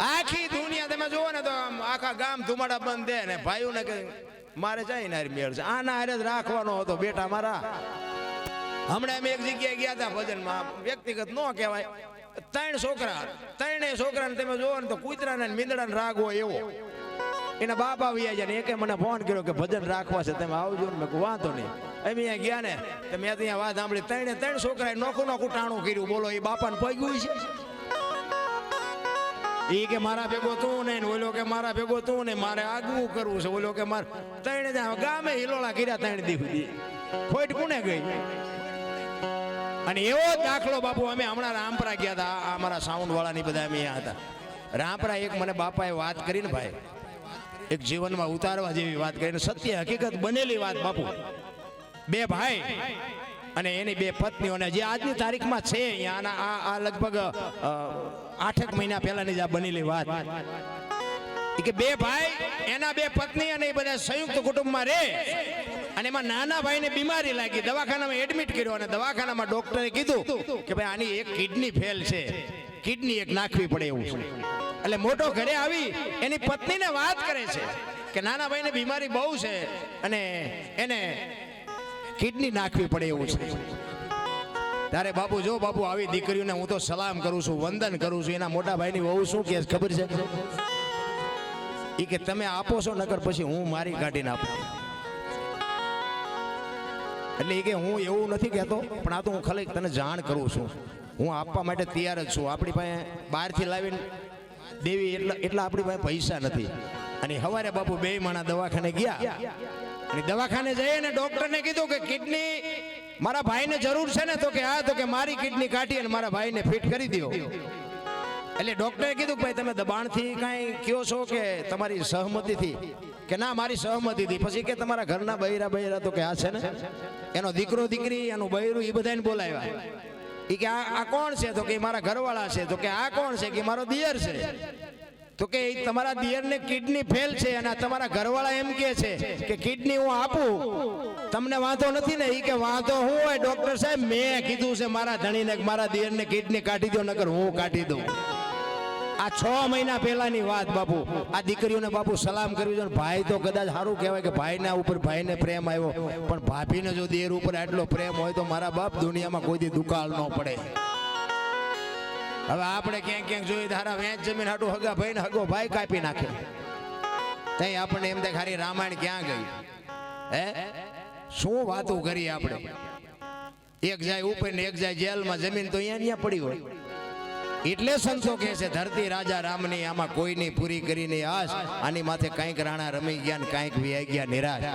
આખી દુનિયા તમે જુઓ ને તો આખા ગામ ધુમાડા બંધ દે ને ભાઈઓને કે મારે જાય ને મેળ છે. આના હારે જ રાખવાનો હતો બેટા મારા. હમણાં અમે એક જગ્યાએ ગયા હતા ભજનમાં. વ્યક્તિગત નો કહેવાય. ત્રણ છોકરા, ત્રણેય છોકરાને તમે જુઓ ને તો કૂતરાને ને મીંદડાને રાગ હોય એવો. એના બાપ આવી જાય ને એકે મને ફોન કર્યો કે ભજન રાખવા છે, તમે આવજો ને. મેં વાંધો નહીં. અમે અહીંયા ગયા ને, તો મેં ત્યાં વાત સાંભળી. ત્રણે ત્રણ છોકરાએ નોખું નોખું ટાણું કર્યું. બોલો, એ બાપાને પગ્યું છે? ઈ કે મારા ભેગો તું ને ઓલો કે મારા ભેગો તું ને મારે આગવું કરવું છે. ઓલો કે મારે ત્રણે ગામે હિલોળા કર્યા ત્રણ દી ખોટ કોને ગઈ? અને એવો દાખલો બાપુ, અમે હમણાં રામપરા ગયા હતા, આ અમારા સાઉન્ડ વાળાની બધા અમે હતા. રામપરા એક મને બાપાએ વાત કરી ને ભાઈ, એક જીવનમાં ઉતારવા જેવી વાત કરીને, સત્ય હકીકત બનેલી વાત બાપુ. બે ભાઈ અને એની બે પત્નીઓને જે આજની તારીખમાં છે અહીંયા આ આ લગભગ આઠેક મહિના પહેલાની જ આ બનેલી વાત. કે બે ભાઈ, એના બે પત્ની અને એ બધા સંયુક્ત કુટુંબમાં રહે અને એમાં નાના ભાઈને બીમારી લાગી. દવાખાનામાં એડમિટ કર્યો અને દવાખાનામાં ડોક્ટરે કીધું કે ભાઈ, આની એક કિડની ફેલ છે. કિડની એક નાખવી પડે એવું છે. એટલે મોટો ઘરે આવી એની પત્નીને વાત કરે છે કે નાના ભાઈને બીમારી બહુ છે અને એને કિડની નાખવી પડે એવું છે. ત્યારે બાપુ, જો બાપુ, આવી દીકરીઓને હું તો સલામ કરું છું, વંદન કરું છું, એના મોટા ભાઈની વહુ શું કે ખબર છે? એ કે તમે આપો છો, નકર પછી હું મારી કાઢીને આપું. એટલે એ કે હું એવું નથી કહેતો, પણ આ તો હું ખાલી તને જાણ કરું છું. હું આપવા માટે તૈયાર જ છું. આપણી પાસે બહારથી લાવીને દેવી એટલા એટલા આપણી પાસે પૈસા નથી. અને હવારે બાપુ બે માણા દવાખાને ગયા. અને દવાખાને જઈએ ને ડોક્ટરને કીધું કે કિડની મારા ભાઈને જરૂર છે ને તો કે હા, તો કે મારી કિડની કાઢી અને મારા ભાઈને ફિટ કરી દો એટલે ડોક્ટરે કીધું કે ભાઈ તમે દબાણથી કાંઈ કયો છો કે તમારી સહમતિથી? કે ના, મારી સહમતિથી. પછી કે તમારા ઘરના બૈરા બૈરા તો કે આ છે ને? એનો દીકરો દીકરી, એનું બૈરું એ બધાને બોલાવ્યા. એ કે આ કોણ છે? તો કે મારા ઘરવાળા છે. તો કે આ કોણ છે? કે મારો દિયર છે. તો કે તમારા દિયરને કિડની ફેલ છે અને તમારા ઘરવાળા એમ કે છે કે કિડની હું આપું. તમને વાંધો નથી ને? એ કે વાંધો હું હોય, ડોક્ટર સાહેબ, મેં કીધું છે મારા ધણીને મારા દિયરને કિડની કાઢી દો નકર હું કાઢી દઉં. આ છ મહિના પહેલાની વાત બાપુ. આ દીકરીઓને બાપુ સલામ કરવી જોઈએ. ભાઈ તો કદાચ સારું કહેવાય કે ભાઈના ઉપર ભાઈને પ્રેમ આવ્યો. પણ ભાભીને જો દેર ઉપર આટલો પ્રેમ હોય તો મારા બાપ દુનિયામાં કોઈ દી દુકાળ ન પડે. હવે આપણે ક્યાંક ક્યાંક જોઈએ ધારા વેચ જમીન હાટું હગા ભાઈને હગો ભાઈ કાપી નાખે. તઈ આપણને એમ થાય ખાલી રામાયણ ક્યાં ગઈ? હે? શું વાતો કરી આપણે? એક જાય ઉપર ને એક જાય જેલમાં, જમીન તો અહીંયા ત્યાં પડી હોય. એટલે સંતો કહે છે, ધરતી રાજા રામની આમાં કોઈની પૂરી કરીને આશ. આની માથે કાંઈક રાણા રમી ગયા ને કાંઈક વ્યાઈ ગયા નિરાશ.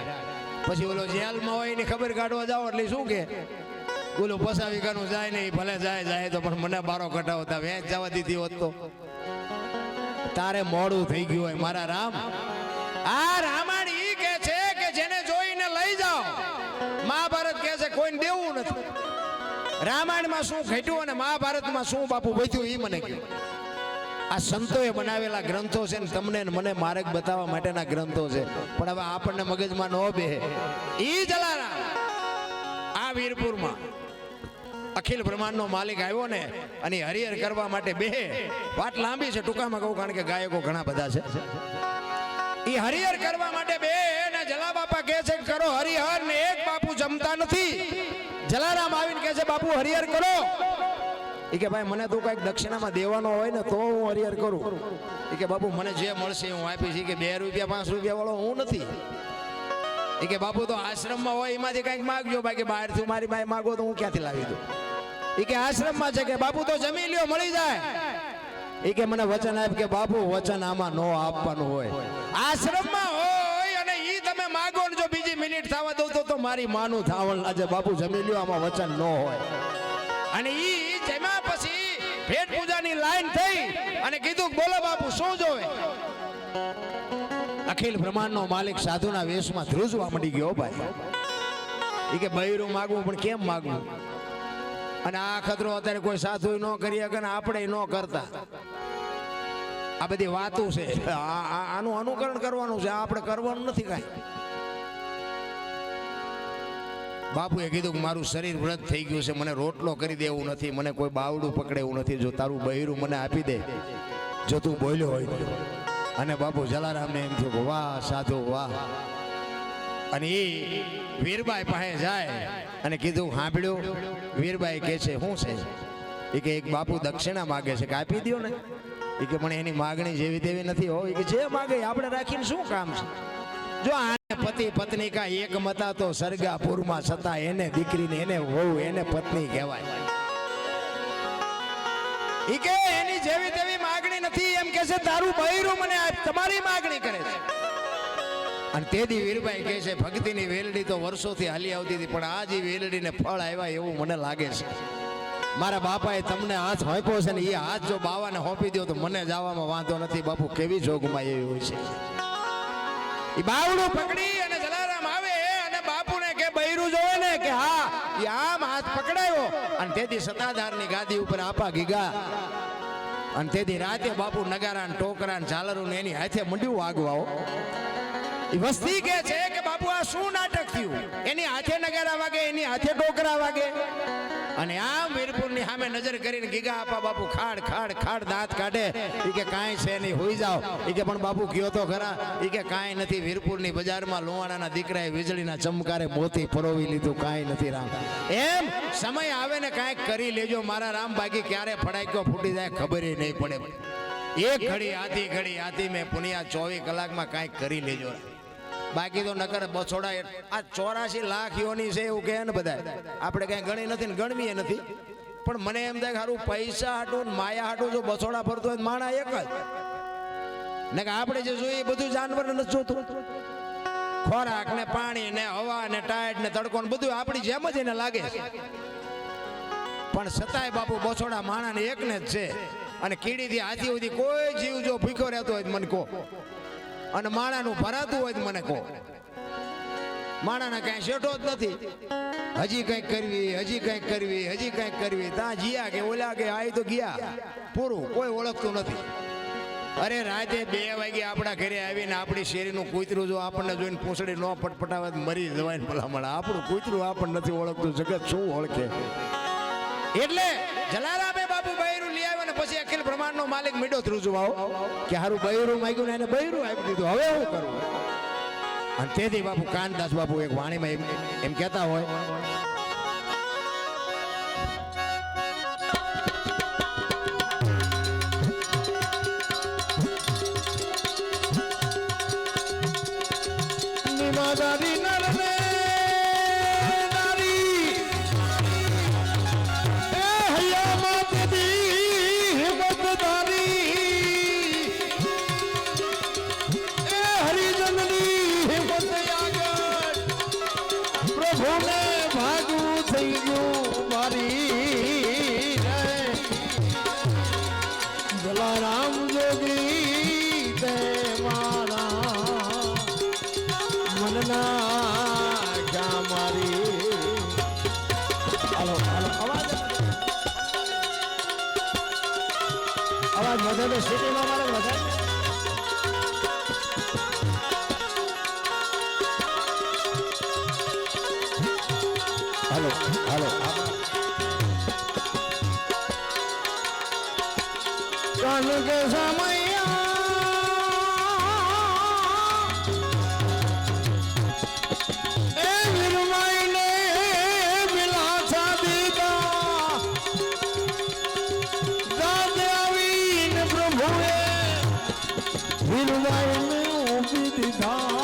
પછી ઓલો જેલમાં હોય ને ખબર કાઢવા જાઓ એટલે શું કે ઓલું પસાવી કાનું જાય નહીં, ભલે જાય જાય તો, પણ મને બારો કટાવતા વેચ જવા દીધી હોત તો. તારે મોડું થઈ ગયું હોય, મારા રામ. આ રામાયણ ઈ કે છે કે જેને જોઈને લઈ જાઓ. મહાભારત કહે છે, કોઈને દેવું નથી. રામાયણમાં શું ઘટ્યું અને મહાભારતમાં શું બાપુ વધ્યું એ મને કહ્યું આ સંતોએ બનાવેલા ગ્રંથો છે ને, તમને મને માર્ગ બતાવવા માટેના ગ્રંથો છે. પણ હવે આપણને મગજમાં ન બેહે. ઈ જલારામ આ વીરપુરમાં. અખિલ બ્રહ્માંડનો માલિક આવ્યો ને, અને હરિહર કરવા માટે બે વાત લાંબી છે ટૂંકામાં કહું, કારણ કે ગાયકો ઘણા બધા છે. એ હરિહર કરવા માટે બે ને જલા બાપા કહે છે કે કરો હરિહર ને એક બાપુ જમતા નથી. જલારામ આવીને કહે છે, બાપુ, હરિહર કરો. એ કે, ભાઈ, મને તું કંઈક દક્ષિણામાં દેવાનો હોય ને, તો હું હરિહર કરું. એ કે, બાપુ, મને જે મળશે હું આપીશ. છે કે, બે રૂપિયા, પાંચ રૂપિયા વાળો હું નથી. એ કે, બાપુ, તો આશ્રમમાં હોય એમાંથી કંઈક માગજો. બાકી બહારથી મારી પાસે માગો તો હું ક્યાંથી લાવી દઉં? એ કે આશ્રમમાં છે કે બાપુ તો જમી લ્યો, મળી જાય. એ કે મને વચન આપ કે બાપુ, વચન આમાં નો આપવાનું હોય. આશ્રમમાં હોય અને ઈ તમે માગો ને જો બીજી મિનિટ થવા દઉં તો મારી માનું થાવણ આજે બાપુ જમી લ્યો, આમાં વચન ન હોય. અને ઈ જમ્યા પછી ભેટ પૂજાની લાઈન થઈ અને કીધું બોલો બાપુ, શું જોવે? અખિલ બ્રહ્માંડનો માલિક સાધુના વેશમાં ધ્રુજવા મળી ગયો ભાઈ. એ કે બૈરું માગવું પણ કેમ માગવું અને આ ખતરો અત્યારે કોઈ સાધુ ન કરી શકે ને આપણે ન કરતા. આ બધી વાતો છે. આનું અનુકરણ કરવાનું છે. આપણે કરવાનું નથી કાંઈ. બાપુએ કીધું કે મારું શરીર વ્રત થઈ ગયું છે. મને રોટલો કરી દેવું નથી. મને કોઈ બાવડું પકડે એવું નથી. જો તારું બહેરું મને આપી દે, જો તું બોલ્યો હોય અને બાપુ જલારામને એમ થયું વાહ, સાધુ, વાહ. અને એ વીરબાઈ પાસે જાય અને કીધું સાંભળ્યું વીરબાઈ કહે છે શું છે? એ કે, એક બાપુ દક્ષિણા માગે છે. કે, આપી દો ને. એ કે પણ એની માગણી જેવી તેવી નથી હોય કે, જે માગે આપણે રાખીને શું કામ છે? જો આને પતિ પત્ની કા એક મતા તો સરગાપુરમાં છતાં એને દીકરીને એને વહુ એને પત્ની કહેવાય. ઈ કે, એની જેવી તેવી માગણી નથી. એમ કે છે, તારું બૈરું મને તમારી માગણી કરે છે. અને તેથી વીરભાઈ કહે છે, ભક્તિની વેલડી તો વર્ષોથી હાલી આવતી હતી, પણ આજ એ વેલડીને ફળ આવ્યા એવું મને લાગે છે. મારા બાપાએ તમને હાથ હોંપ્યો છે ને એ હાથ જો બાવાને હોંપી દો તો મને જવામાં વાંધો નથી, બાપુ, કેવી જોગમાં એવી હોય છે. એ બાવડું પકડી અને જલારામ આવે અને બાપુને કે બૈરું જોવે ને કે હા એ આમ હાથ પકડાયો. અને તેથી સત્તાધારની ગાદી ઉપર આપા ગીગા. અને તેથી રાતે બાપુ નગારા ટોકરા ઝાલરું ને એની હાથે મંડ્યું વાગવાઓ વસ્તી કે છે કે બાપુ આ શું નાટક થયું? એની હાથે નગારા વાગે, એની હાથે ટોકરા વાગે. અને આમ વીરપુરની સામે નજર કરીને ગીગા આપા બાપુ ખાડ ખાડ ખાડ દાંત કાઢે. એ કે કાંઈ છે નહીં, હોઈ જાઓ. એ કે પણ બાપુ કયો તો ખરા. એ કે કાંઈ નથી, વીરપુરની બજારમાં લોવાણાના દીકરાએ વીજળીના ચમકારે મોતી પરોવી લીધું, કાંઈ નથી રામ. એમ સમય આવે ને કાંઈક કરી લેજો. મારા રામ બાકી ક્યારે ફડાક્યો ફૂટી જાય ખબર નહીં પડે. એક ઘડી, આધી ઘડી, આધી મેં પુનિયા ચોવીસ કલાકમાં કાંઈક કરી લેજો. બાકી તો નકર બછોડા આ ચોરાશી લાખ યોની છે એવું કહે ને બધા. આપણે કઈ ગણી નથી ને ગણવીએ નથી. પણ મને એમ થાય સારું પૈસા હાટું માયા હાટું જો બછોડા ફરતો હોય માણા એક જ. ને કે આપણે જે જોઈએ બધું જાનવર નથી જોતું. ખોરાક ને પાણી ને હવા ને ટાયર ને તડકો ને બધું આપણી જેમ જ એને લાગે પણ છતાંય બાપુ બસોડા માણાને એકને જ છે. અને કીડીથી હાથી સુધી કોઈ જીવ જો ભૂખ્યો રહેતો હોય મને કહો. અને માણાનું ભરાતું હોય મને કહો. માણાને કાંઈ શેઠો જ નથી. હજી કંઈક કરવી, હજી કંઈક કરવી, હજી કંઈક કરવી. ત્યાં જીયા કે ઓલા કે આય તો ગયા. પૂરું, કોઈ ઓળખતું નથી. અરે રાતે બે વાગે આપણા ઘરે આવીને આપણી શેરીનું કૂતરું જો આપણને જોઈને પૂંછડી ન પટપટાવે મરી જવાય ને ભલામણ. આપણું કૂતરું આપણને નથી ઓળખતું. જગત શું ઓળખે? એટલે જલારામે બ્રહ્માંડનો માલિક મીડો ધ્રુજવાઓ કે હારું બૈરું માંગ્યું ને એને બૈરું આપી દીધું. હવે શું કરવું અને તેથી બાપુ કાનદાસ બાપુ એક વાણીમાં એમ એમ કહેતા હોય, નિમાદારી તો સિટીમાં મારે વધારે હાલો હાલો. કન કે સમયા વીરમાઈને ઊભી દીધા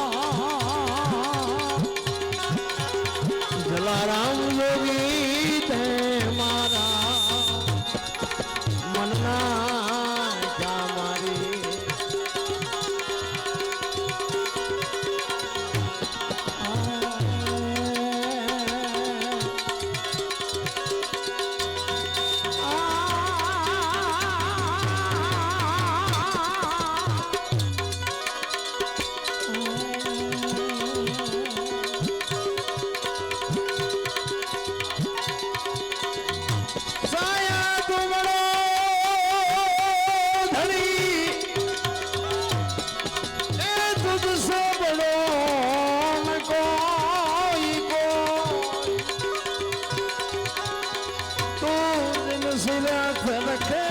તું